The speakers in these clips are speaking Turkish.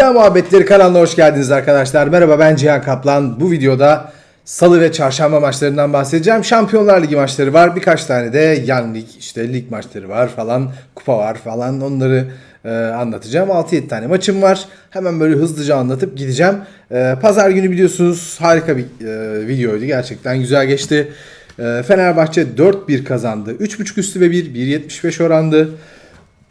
İddia Muhabbetleri kanalına hoş geldiniz arkadaşlar. Merhaba ben Cihan Kaplan. Bu videoda salı ve çarşamba maçlarından bahsedeceğim. Şampiyonlar Ligi maçları var. Birkaç tane de yan lig, işte lig maçları var falan. Kupa var falan. Onları e, anlatacağım. 6-7 tane maçım var. Hemen böyle hızlıca anlatıp gideceğim. E, Pazar günü biliyorsunuz harika bir e, videoydu. Gerçekten güzel geçti. E, Fenerbahçe 4-1 kazandı. 3.5 üstü ve 1. 1.75 orandı.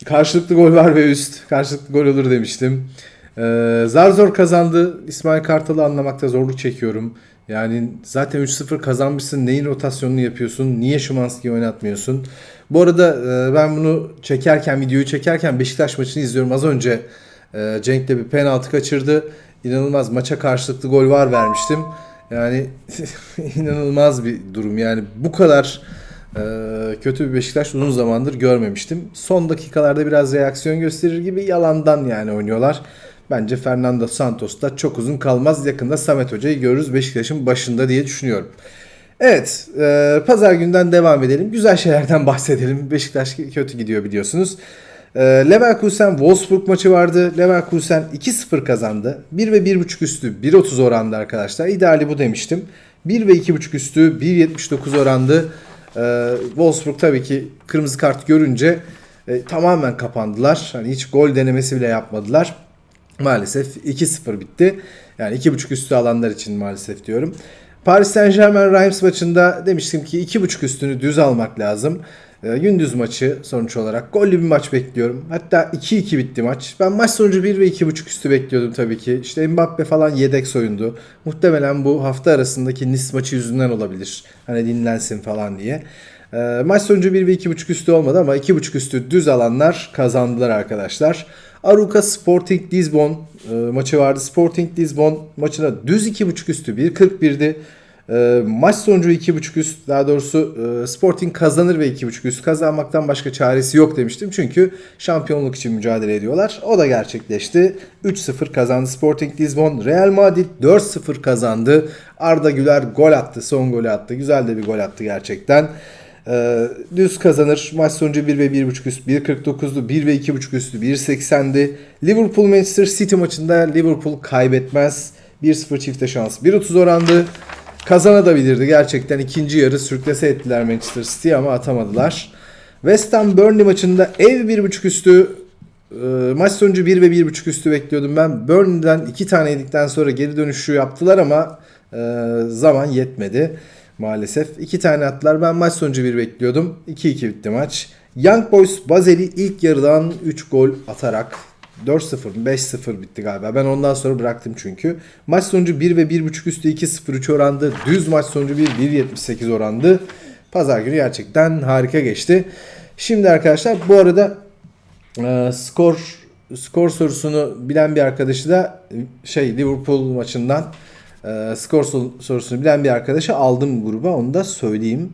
Karşılıklı gol var ve üst. Karşılıklı gol olur demiştim. Ee, zar zor kazandı. İsmail Kartal'ı anlamakta zorluk çekiyorum. Yani zaten 3-0 kazanmışsın. Neyin rotasyonunu yapıyorsun? Niye Şimanski'yi oynatmıyorsun? Bu arada e, ben bunu çekerken, videoyu çekerken Beşiktaş maçını izliyorum. Az önce e, bir penaltı kaçırdı. İnanılmaz maça karşılıklı gol var vermiştim. Yani inanılmaz bir durum. Yani bu kadar ee, kötü bir Beşiktaş uzun zamandır görmemiştim. Son dakikalarda biraz reaksiyon gösterir gibi yalandan yani oynuyorlar. Bence Fernando Santos da çok uzun kalmaz. Yakında Samet Hoca'yı görürüz Beşiktaş'ın başında diye düşünüyorum. Evet, e, pazar günden devam edelim. Güzel şeylerden bahsedelim. Beşiktaş kötü gidiyor biliyorsunuz. E, Leverkusen Wolfsburg maçı vardı. Leverkusen 2-0 kazandı. 1 ve 1.5 üstü 1.30 orandı arkadaşlar. İdeali bu demiştim. 1 ve 2.5 üstü 1.79 orandı. Ee, Wolfsburg tabii ki kırmızı kart görünce e, tamamen kapandılar. Hani hiç gol denemesi bile yapmadılar. Maalesef 2-0 bitti. Yani 2.5 üstü alanlar için maalesef diyorum. Paris Saint Germain Reims maçında demiştim ki 2.5 üstünü düz almak lazım. E, gündüz maçı sonuç olarak gollü bir maç bekliyorum. Hatta 2-2 bitti maç. Ben maç sonucu 1 ve 2.5 üstü bekliyordum tabii ki. İşte Mbappe falan yedek soyundu. Muhtemelen bu hafta arasındaki Nice maçı yüzünden olabilir. Hani dinlensin falan diye. E, maç sonucu 1 ve 2.5 üstü olmadı ama 2.5 üstü düz alanlar kazandılar arkadaşlar. Aruka Sporting Lisbon e, maçı vardı. Sporting Lisbon maçına düz 2.5 üstü 1.41'di. E, maç sonucu 2.5 üst daha doğrusu e, Sporting kazanır ve 2.5 üst kazanmaktan başka çaresi yok demiştim. Çünkü şampiyonluk için mücadele ediyorlar. O da gerçekleşti. 3-0 kazandı Sporting Lisbon. Real Madrid 4-0 kazandı. Arda Güler gol attı. Son golü attı. Güzel de bir gol attı gerçekten. Ee, düz kazanır. Maç sonucu 1 ve 1.5 üst 1.49'du. 1 ve 2.5 üstü 1.80'di. Liverpool Manchester City maçında Liverpool kaybetmez. 1-0 çifte şans. 1.30 orandı. Kazanabilirdi. Gerçekten ikinci yarı sürklese ettiler Manchester City ama atamadılar. West Ham Burnley maçında ev 1.5 üstü e, maç sonucu 1 ve 1.5 üstü bekliyordum ben. Burnley'den 2 tane yedikten sonra geri dönüşü yaptılar ama e, zaman yetmedi maalesef. 2 tane attılar. Ben maç sonucu 1 bekliyordum. 2-2 bitti maç. Young Boys Bazeli ilk yarıdan 3 gol atarak 4-0 5-0 bitti galiba. Ben ondan sonra bıraktım çünkü. Maç sonucu 1 ve 1.5 üstü 2-0-3 orandı. Düz maç sonucu 1 1.78 orandı. Pazar günü gerçekten harika geçti. Şimdi arkadaşlar bu arada e, skor skor sorusunu bilen bir arkadaşı da şey Liverpool maçından e, skor sorusunu bilen bir arkadaşı aldım gruba. Onu da söyleyeyim.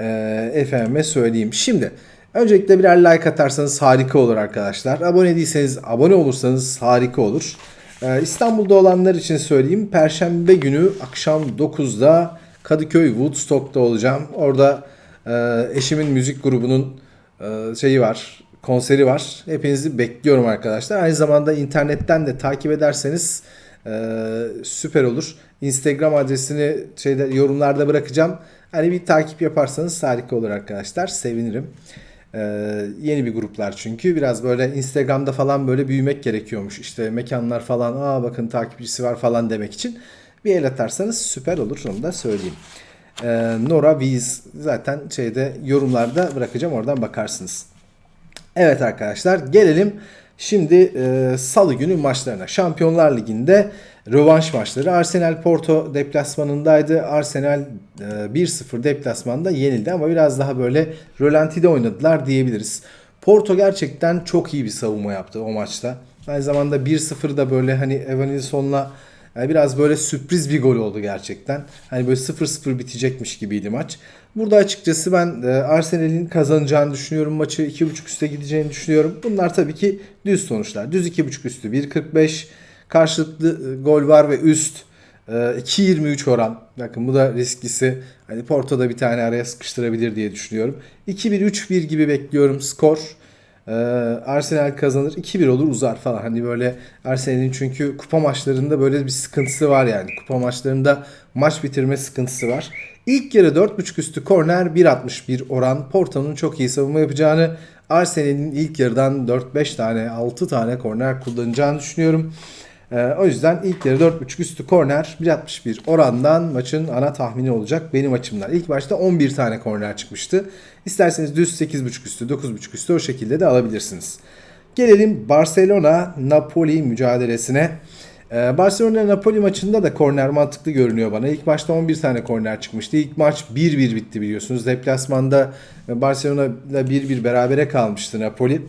E, efendime söyleyeyim. Şimdi Öncelikle birer like atarsanız harika olur arkadaşlar. Abone değilseniz abone olursanız harika olur. Ee, İstanbul'da olanlar için söyleyeyim. Perşembe günü akşam 9'da Kadıköy Woodstock'ta olacağım. Orada e, eşimin müzik grubunun e, şeyi var, konseri var. Hepinizi bekliyorum arkadaşlar. Aynı zamanda internetten de takip ederseniz e, süper olur. Instagram adresini şeyde yorumlarda bırakacağım. Hani bir takip yaparsanız harika olur arkadaşlar. Sevinirim. Ee, yeni bir gruplar çünkü biraz böyle Instagram'da falan böyle büyümek gerekiyormuş. İşte mekanlar falan aa bakın takipçisi var falan demek için bir el atarsanız süper olur onu da söyleyeyim. Ee, Nora Viz zaten şeyde yorumlarda bırakacağım oradan bakarsınız. Evet arkadaşlar gelelim şimdi e, salı günü maçlarına. Şampiyonlar Ligi'nde rövanş maçları. Arsenal Porto deplasmanındaydı. Arsenal e, 1-0 deplasmanda yenildi ama biraz daha böyle rölantide oynadılar diyebiliriz. Porto gerçekten çok iyi bir savunma yaptı o maçta. Aynı zamanda 1-0 da böyle hani Evanilson'la yani biraz böyle sürpriz bir gol oldu gerçekten. Hani böyle 0-0 bitecekmiş gibiydi maç. Burada açıkçası ben e, Arsenal'in kazanacağını düşünüyorum. Maçı 2.5 üste gideceğini düşünüyorum. Bunlar tabii ki düz sonuçlar. Düz 2.5 üstü 1.45 karşılıklı e, gol var ve üst 2.23 e, oran. Bakın bu da risklisi. Hani Porto'da bir tane araya sıkıştırabilir diye düşünüyorum. 2-1-3-1 gibi bekliyorum skor. Ee, Arsenal kazanır 2-1 olur uzar falan. Hani böyle Arsenal'in çünkü kupa maçlarında böyle bir sıkıntısı var yani. Kupa maçlarında maç bitirme sıkıntısı var. İlk yarı 4.5 üstü korner 1.61 oran. Porto'nun çok iyi savunma yapacağını, Arsenal'in ilk yarıdan 4-5 tane 6 tane korner kullanacağını düşünüyorum. Ee, o yüzden ilk yarı 4.5 üstü korner 1.61 orandan maçın ana tahmini olacak benim açımdan. İlk başta 11 tane korner çıkmıştı. İsterseniz düz 8.5 üstü 9.5 üstü o şekilde de alabilirsiniz. Gelelim Barcelona-Napoli mücadelesine. Ee, Barcelona-Napoli maçında da korner mantıklı görünüyor bana. İlk maçta 11 tane korner çıkmıştı. İlk maç 1-1 bitti biliyorsunuz. Deplasmanda Barcelona ile 1-1 berabere kalmıştı Napoli.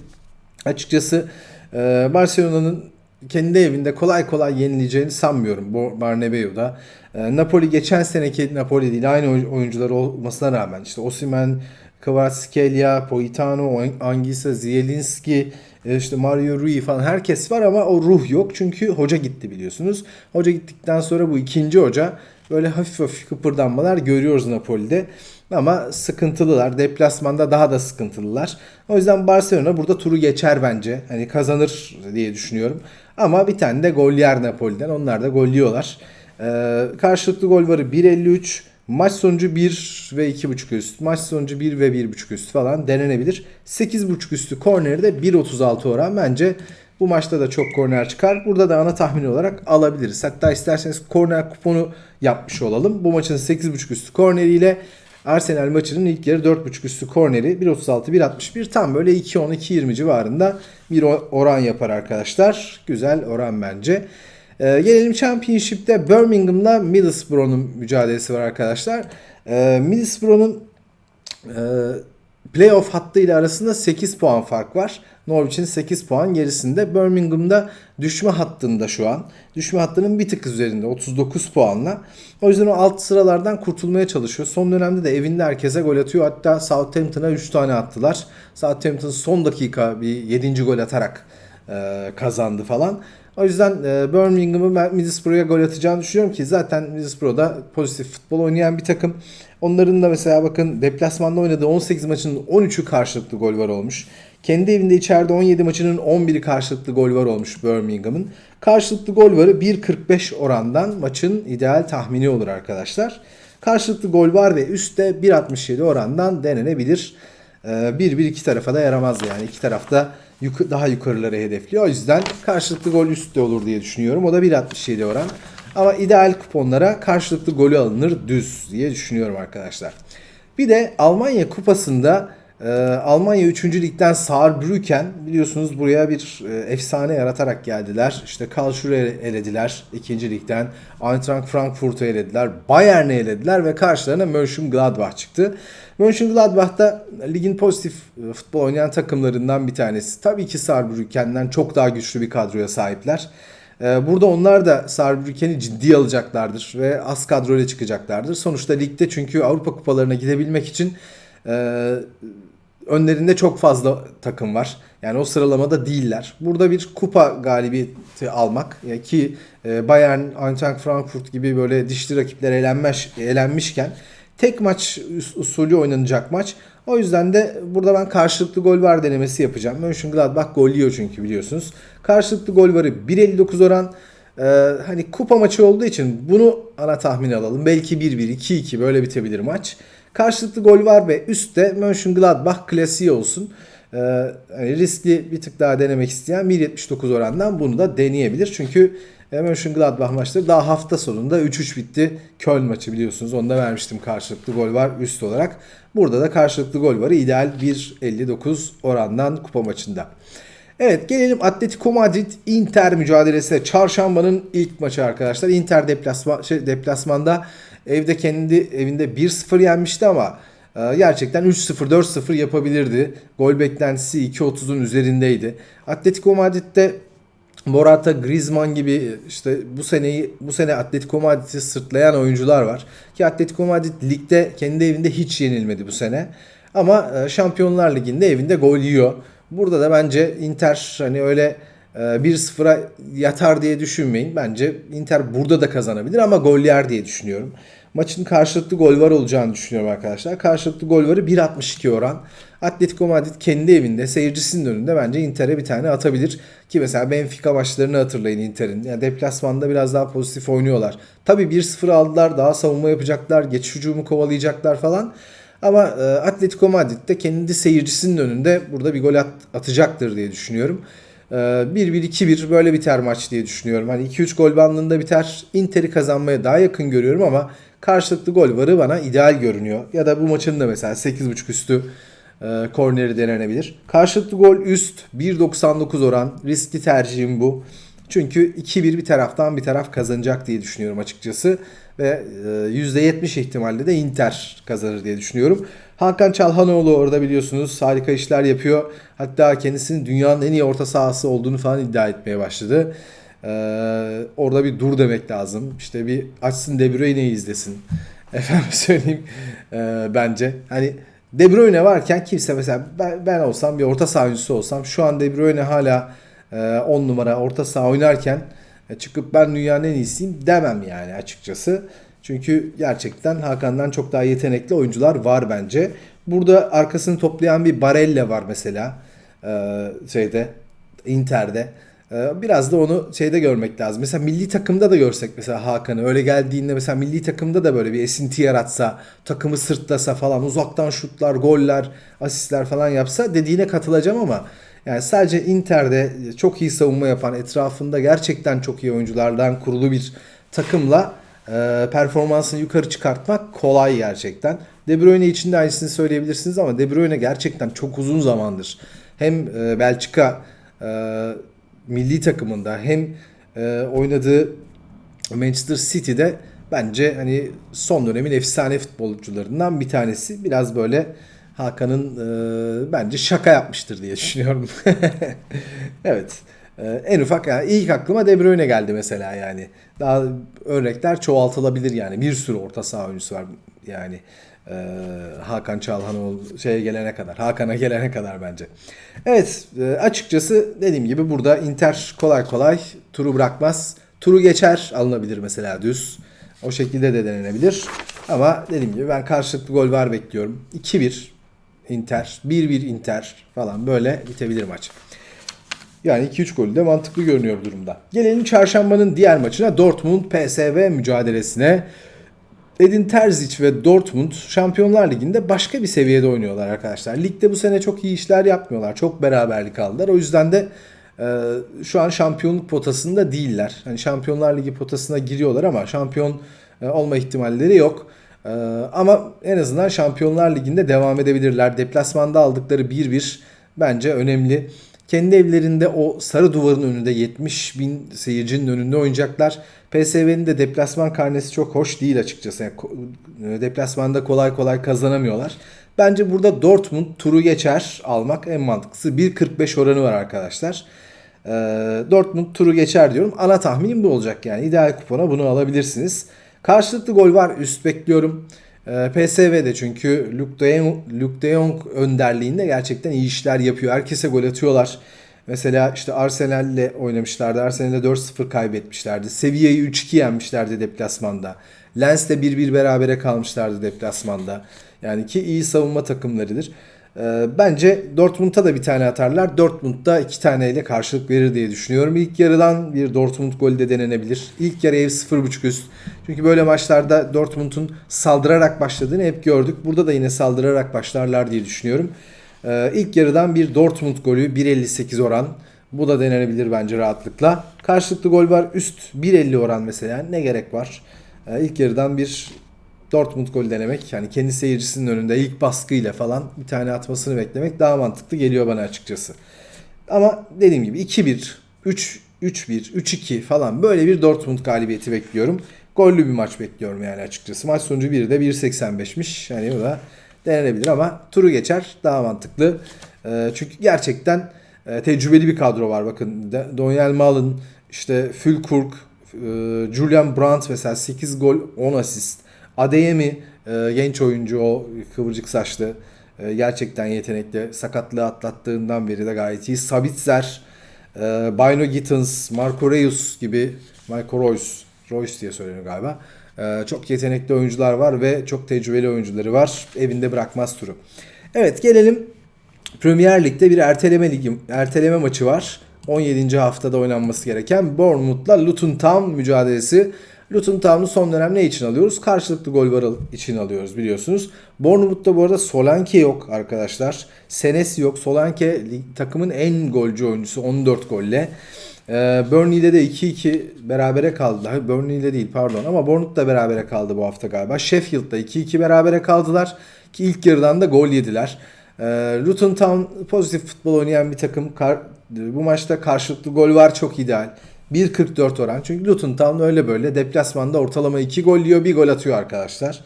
Açıkçası e, Barcelona'nın kendi evinde kolay kolay yenileceğini sanmıyorum bu Barnabeu'da. E, Napoli geçen seneki Napoli değil aynı oyuncular olmasına rağmen işte Osimhen, Kvaratskhelia, Poitano, Angisa, Zielinski, e, işte Mario Rui falan herkes var ama o ruh yok. Çünkü hoca gitti biliyorsunuz. Hoca gittikten sonra bu ikinci hoca böyle hafif hafif kıpırdanmalar görüyoruz Napoli'de. Ama sıkıntılılar. Deplasmanda daha da sıkıntılılar. O yüzden Barcelona burada turu geçer bence. Hani kazanır diye düşünüyorum. Ama bir tane de gol yer Napoli'den. Onlar da gol yiyorlar. Ee, karşılıklı gol varı 1.53. Maç sonucu 1 ve 2.5 üst. Maç sonucu 1 ve 1.5 üst falan denenebilir. 8.5 üstü korneri de 1.36 oran. Bence bu maçta da çok korner çıkar. Burada da ana tahmin olarak alabiliriz. Hatta isterseniz korner kuponu yapmış olalım. Bu maçın 8.5 üstü korneriyle Arsenal maçının ilk yarı 4.5 üstü korneri 1.36 1.61 tam böyle 2.10 2.20 civarında bir oran yapar arkadaşlar. Güzel oran bence. Ee, gelelim Championship'te Birmingham'la Middlesbrough'un mücadelesi var arkadaşlar. Ee, Middlesbrough'un e, playoff hattıyla arasında 8 puan fark var. Norwich'in 8 puan gerisinde. Birmingham'da düşme hattında şu an. Düşme hattının bir tık üzerinde 39 puanla. O yüzden o alt sıralardan kurtulmaya çalışıyor. Son dönemde de evinde herkese gol atıyor. Hatta Southampton'a 3 tane attılar. Southampton son dakika bir 7. gol atarak e, kazandı falan. O yüzden e, Birmingham'ı ben Middlesbrough'a gol atacağını düşünüyorum ki zaten Middlesbrough'da pozitif futbol oynayan bir takım. Onların da mesela bakın deplasmanda oynadığı 18 maçının 13'ü karşılıklı gol var olmuş. Kendi evinde içeride 17 maçının 11'i karşılıklı gol var olmuş Birmingham'ın. Karşılıklı gol varı 1.45 orandan maçın ideal tahmini olur arkadaşlar. Karşılıklı gol var ve üstte 1.67 orandan denenebilir. 1-1 iki tarafa da yaramaz yani. iki tarafta yuk- daha yukarıları hedefliyor. O yüzden karşılıklı gol üstte olur diye düşünüyorum. O da 1.67 oran. Ama ideal kuponlara karşılıklı golü alınır düz diye düşünüyorum arkadaşlar. Bir de Almanya kupasında e, Almanya 3. ligden Saarbrücken biliyorsunuz buraya bir e, efsane yaratarak geldiler. İşte Karlsruhe elediler 2. ligden. Eintracht Frankfurt'u elediler. Bayern'i elediler ve karşılarına Mönchengladbach çıktı. Mönchengladbach da ligin pozitif e, futbol oynayan takımlarından bir tanesi. Tabii ki Saarbrücken'den çok daha güçlü bir kadroya sahipler. E, burada onlar da Saarbrücken'i ciddi alacaklardır ve az kadroyla çıkacaklardır. Sonuçta ligde çünkü Avrupa kupalarına gidebilmek için e, önlerinde çok fazla takım var. Yani o sıralamada değiller. Burada bir kupa galibiyeti almak ki Bayern, Eintracht Frankfurt gibi böyle dişli rakipler elenmiş, elenmişken tek maç usulü oynanacak maç. O yüzden de burada ben karşılıklı gol var denemesi yapacağım. Mönchengladbach gol yiyor çünkü biliyorsunuz. Karşılıklı gol varı 1.59 oran. Ee, hani kupa maçı olduğu için bunu ana tahmin alalım. Belki 1-1, 2-2 böyle bitebilir maç. Karşılıklı gol var ve üstte Mönchengladbach klasiği olsun. Ee, hani riskli bir tık daha denemek isteyen 1.79 orandan bunu da deneyebilir. Çünkü e, Mönchengladbach maçları daha hafta sonunda 3-3 bitti. Köln maçı biliyorsunuz. Onda vermiştim karşılıklı gol var üst olarak. Burada da karşılıklı gol var. İdeal 1.59 orandan kupa maçında. Evet gelelim Atletico Madrid Inter mücadelesine. Çarşambanın ilk maçı arkadaşlar. Inter deplasman, şey, deplasmanda evde kendi evinde 1-0 yenmişti ama e, gerçekten 3-0 4-0 yapabilirdi. Gol beklentisi 2.30'un üzerindeydi. Atletico Madrid'de Morata, Griezmann gibi işte bu seneyi bu sene Atletico Madrid'i sırtlayan oyuncular var. Ki Atletico Madrid ligde kendi evinde hiç yenilmedi bu sene. Ama e, Şampiyonlar Ligi'nde evinde gol yiyor. Burada da bence Inter hani öyle e, 1-0'a yatar diye düşünmeyin. Bence Inter burada da kazanabilir ama gol yer diye düşünüyorum. Maçın karşılıklı gol var olacağını düşünüyorum arkadaşlar. Karşılıklı gol varı 1.62 oran. Atletico Madrid kendi evinde seyircisinin önünde bence Inter'e bir tane atabilir. Ki mesela Benfica maçlarını hatırlayın Inter'in. Yani deplasmanda biraz daha pozitif oynuyorlar. Tabii 1-0 aldılar daha savunma yapacaklar. Geçiş hücumu kovalayacaklar falan. Ama e, Atletico Madrid de kendi seyircisinin önünde burada bir gol at, atacaktır diye düşünüyorum. E, 1-1-2-1 böyle biter maç diye düşünüyorum. Hani 2-3 gol bandında biter. Inter'i kazanmaya daha yakın görüyorum ama karşılıklı gol varı bana ideal görünüyor. Ya da bu maçın da mesela 8.5 üstü e, korneri denenebilir. Karşılıklı gol üst 1.99 oran. Riskli tercihim bu. Çünkü 2-1 bir taraftan bir taraf kazanacak diye düşünüyorum açıkçası. Ve e, %70 ihtimalle de Inter kazanır diye düşünüyorum. Hakan Çalhanoğlu orada biliyorsunuz harika işler yapıyor. Hatta kendisinin dünyanın en iyi orta sahası olduğunu falan iddia etmeye başladı. Ee, orada bir dur demek lazım. İşte bir açsın De Bruyne'yi izlesin. Efendim söyleyeyim e, bence. Hani De Bruyne varken kimse mesela ben, ben olsam bir orta saha oyuncusu olsam şu an De Bruyne hala 10 numara orta saha oynarken e, çıkıp ben dünyanın en iyisiyim demem yani açıkçası. Çünkü gerçekten Hakan'dan çok daha yetenekli oyuncular var bence. Burada arkasını toplayan bir Barella var mesela. Ee, şeyde Inter'de. Ee, biraz da onu şeyde görmek lazım. Mesela milli takımda da görsek mesela Hakan'ı öyle geldiğinde mesela milli takımda da böyle bir esinti yaratsa, takımı sırtlasa falan uzaktan şutlar, goller, asistler falan yapsa dediğine katılacağım ama yani sadece Inter'de çok iyi savunma yapan, etrafında gerçekten çok iyi oyunculardan kurulu bir takımla e, performansını yukarı çıkartmak kolay gerçekten. De Bruyne için de aynısını söyleyebilirsiniz ama De Bruyne gerçekten çok uzun zamandır hem e, Belçika e, milli takımında hem e, oynadığı Manchester City'de bence hani son dönemin efsane futbolcularından bir tanesi. Biraz böyle Hakan'ın e, bence şaka yapmıştır diye düşünüyorum. evet. E, en ufak yani ilk aklıma De Bruyne geldi mesela yani. Daha örnekler çoğaltılabilir yani. Bir sürü orta saha oyuncusu var yani. E, Hakan Çalhanoğlu şeye gelene kadar, Hakan'a gelene kadar bence. Evet, e, açıkçası dediğim gibi burada Inter kolay kolay turu bırakmaz. Turu geçer alınabilir mesela düz. O şekilde de denenebilir. Ama dediğim gibi ben karşılıklı gol var bekliyorum. 2-1 Inter, 1-1 Inter falan böyle bitebilir maç. Yani 2-3 golü de mantıklı görünüyor durumda. Gelelim çarşambanın diğer maçına Dortmund PSV mücadelesine. Edin Terzic ve Dortmund Şampiyonlar Ligi'nde başka bir seviyede oynuyorlar arkadaşlar. Ligde bu sene çok iyi işler yapmıyorlar. Çok beraberlik aldılar. O yüzden de e, şu an şampiyonluk potasında değiller. Hani Şampiyonlar Ligi potasına giriyorlar ama şampiyon e, olma ihtimalleri yok. E, ama en azından Şampiyonlar Ligi'nde devam edebilirler. Deplasmanda aldıkları 1-1 bence önemli. Kendi evlerinde o sarı duvarın önünde 70 bin seyircinin önünde oynayacaklar. PSV'nin de deplasman karnesi çok hoş değil açıkçası. Yani deplasmanda kolay kolay kazanamıyorlar. Bence burada Dortmund turu geçer almak en mantıklısı. 1.45 oranı var arkadaşlar. Ee, Dortmund turu geçer diyorum. Ana tahminim bu olacak yani. İdeal kupona bunu alabilirsiniz. Karşılıklı gol var. Üst bekliyorum. Ee, PSV'de çünkü Luke de, Jong, Luke de Jong önderliğinde gerçekten iyi işler yapıyor. Herkese gol atıyorlar. Mesela işte Arsenal'le oynamışlardı. Arsenal'le 4-0 kaybetmişlerdi. Sevilla'yı 3-2 yenmişlerdi deplasmanda. Lens'le 1-1 berabere kalmışlardı deplasmanda. Yani ki iyi savunma takımlarıdır. Ee, bence Dortmund'a da bir tane atarlar. Dortmund da iki taneyle karşılık verir diye düşünüyorum. İlk yarıdan bir Dortmund golü de denenebilir. İlk yarı ev 0.5 üst. Çünkü böyle maçlarda Dortmund'un saldırarak başladığını hep gördük. Burada da yine saldırarak başlarlar diye düşünüyorum. Ee, ilk yarıdan bir Dortmund golü 1.58 oran. Bu da denenebilir bence rahatlıkla. Karşılıklı gol var. Üst 1.50 oran mesela. Ne gerek var? Ee, ilk yarıdan bir Dortmund golü denemek yani kendi seyircisinin önünde ilk baskıyla falan bir tane atmasını beklemek daha mantıklı geliyor bana açıkçası. Ama dediğim gibi 2-1, 3 3-1, 3-2 falan böyle bir Dortmund galibiyeti bekliyorum. Gollü bir maç bekliyorum yani açıkçası. Maç sonucu 1 de 1.85'miş. Yani o da denenebilir ama turu geçer daha mantıklı. E, çünkü gerçekten e, tecrübeli bir kadro var. Bakın Daniel Malin, işte Fülkurk, e, Julian Brandt mesela 8 gol 10 asist. Adeyemi e, genç oyuncu o kıvırcık saçlı. E, gerçekten yetenekli. Sakatlığı atlattığından beri de gayet iyi. Sabitzer e, Bino Gittins, Marco Reus gibi Marco Reus, Reus diye söyleniyor galiba. E, çok yetenekli oyuncular var ve çok tecrübeli oyuncuları var. Evinde bırakmaz turu. Evet gelelim Premier Lig'de bir erteleme ligi, erteleme maçı var. 17. haftada oynanması gereken Bournemouth'la Luton Town mücadelesi. Luton Town'u son dönem ne için alıyoruz? Karşılıklı gol var için alıyoruz biliyorsunuz. Bournemouth'ta bu arada Solanke yok arkadaşlar. Senesi yok. Solanke takımın en golcü oyuncusu 14 golle. Ee, Burnley'de de 2-2 berabere kaldı. Burnley'de değil pardon ama Bournemouth'da berabere kaldı bu hafta galiba. Sheffield'da 2-2 berabere kaldılar ki ilk yarıdan da gol yediler. Ee, Luton Town pozitif futbol oynayan bir takım. Bu maçta karşılıklı gol var çok ideal. 1.44 oran. Çünkü Luton Town öyle böyle deplasmanda ortalama 2 gol yiyor, 1 gol atıyor arkadaşlar.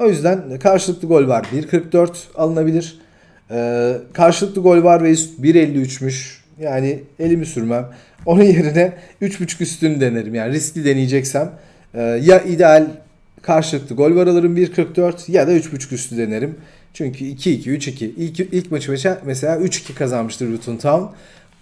O yüzden karşılıklı gol var. 1.44 alınabilir. Ee, karşılıklı gol var ve üst 1.53'müş. Yani elimi sürmem. Onun yerine 3.5 üstünü denerim. Yani riskli deneyeceksem e, ya ideal karşılıklı gol var alırım 1.44 ya da 3.5 üstü denerim. Çünkü 2-2, 3-2. İlk, ilk maçı mesela- mesela 3-2 kazanmıştır Luton Town.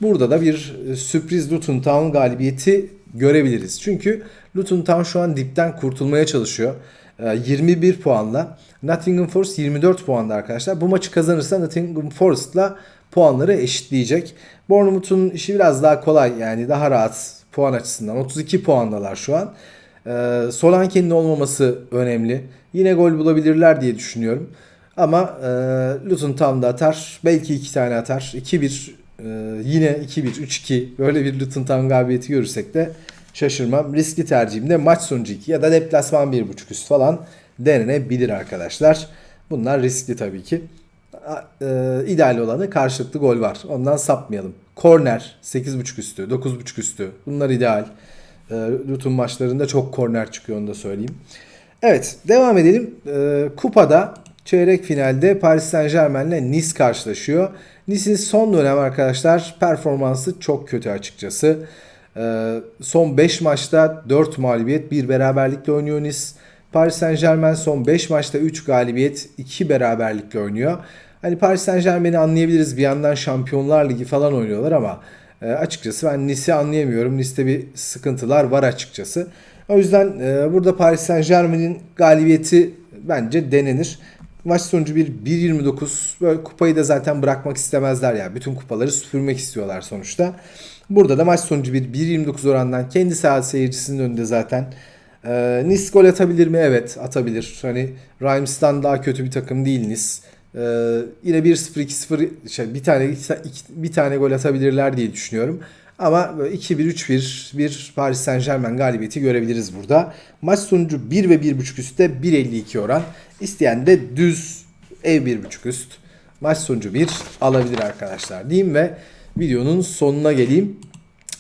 Burada da bir e, sürpriz Luton Town galibiyeti görebiliriz. Çünkü Luton Town şu an dipten kurtulmaya çalışıyor. E, 21 puanla. Nottingham Forest 24 puanda arkadaşlar. Bu maçı kazanırsa Nottingham Forest'la puanları eşitleyecek. Bournemouth'un işi biraz daha kolay yani daha rahat puan açısından. 32 puandalar şu an. Ee, Solanke'nin olmaması önemli. Yine gol bulabilirler diye düşünüyorum. Ama e, Luton Town da atar. Belki iki tane atar. 2-1 e, yine 2-1, 3-2 böyle bir Luton Town galibiyeti görürsek de şaşırmam. Riskli tercihim de maç sonucu 2 ya da deplasman 1.5 üst falan denenebilir arkadaşlar. Bunlar riskli tabii ki. E, ideal olanı karşılıklı gol var. Ondan sapmayalım. Korner 8.5 üstü, 9.5 üstü. Bunlar ideal. E, Luton maçlarında çok korner çıkıyor onu da söyleyeyim. Evet devam edelim. E, kupada çeyrek finalde Paris Saint Germain ile Nice karşılaşıyor. Nice'in son dönem arkadaşlar performansı çok kötü açıkçası. E, son 5 maçta 4 mağlubiyet, 1 beraberlikle oynuyor Nice. Paris Saint Germain son 5 maçta 3 galibiyet, 2 beraberlikle oynuyor. Hani Paris Saint Germain'i anlayabiliriz. Bir yandan Şampiyonlar Ligi falan oynuyorlar ama e, açıkçası ben Nice'i anlayamıyorum. Nice'te bir sıkıntılar var açıkçası. O yüzden e, burada Paris Saint Germain'in galibiyeti bence denenir. Maç sonucu bir 1.29. Böyle kupayı da zaten bırakmak istemezler ya. Bütün kupaları süpürmek istiyorlar sonuçta. Burada da maç sonucu bir 1.29 orandan kendi saha seyircisinin önünde zaten. Ee, Nice gol atabilir mi? Evet atabilir. Hani Reims'tan daha kötü bir takım değil Nice. Ee, yine 1-0 2-0 şey, bir tane iki- bir tane gol atabilirler diye düşünüyorum. Ama böyle 2-1 3-1 bir Paris Saint-Germain galibiyeti görebiliriz burada. Maç sonucu 1 ve 1.5 üstte 1.52 oran. İsteyen de düz ev 1.5 üst. Maç sonucu 1 alabilir arkadaşlar diyeyim ve videonun sonuna geleyim.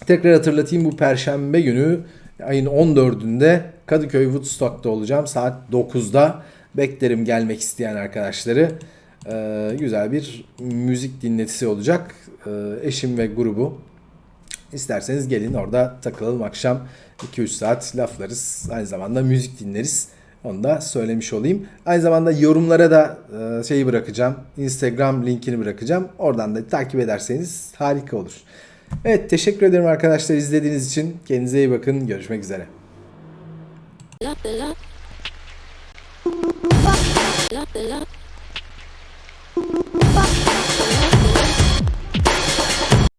Tekrar hatırlatayım bu perşembe günü ayın 14'ünde Kadıköy Woodstock'ta olacağım. Saat 9'da beklerim gelmek isteyen arkadaşları. Ee, güzel bir müzik dinletisi olacak. Ee, eşim ve grubu. İsterseniz gelin orada takılalım akşam 2-3 saat laflarız. Aynı zamanda müzik dinleriz. Onu da söylemiş olayım. Aynı zamanda yorumlara da şeyi bırakacağım. Instagram linkini bırakacağım. Oradan da takip ederseniz harika olur. Evet teşekkür ederim arkadaşlar izlediğiniz için. Kendinize iyi bakın. Görüşmek üzere. La la la la la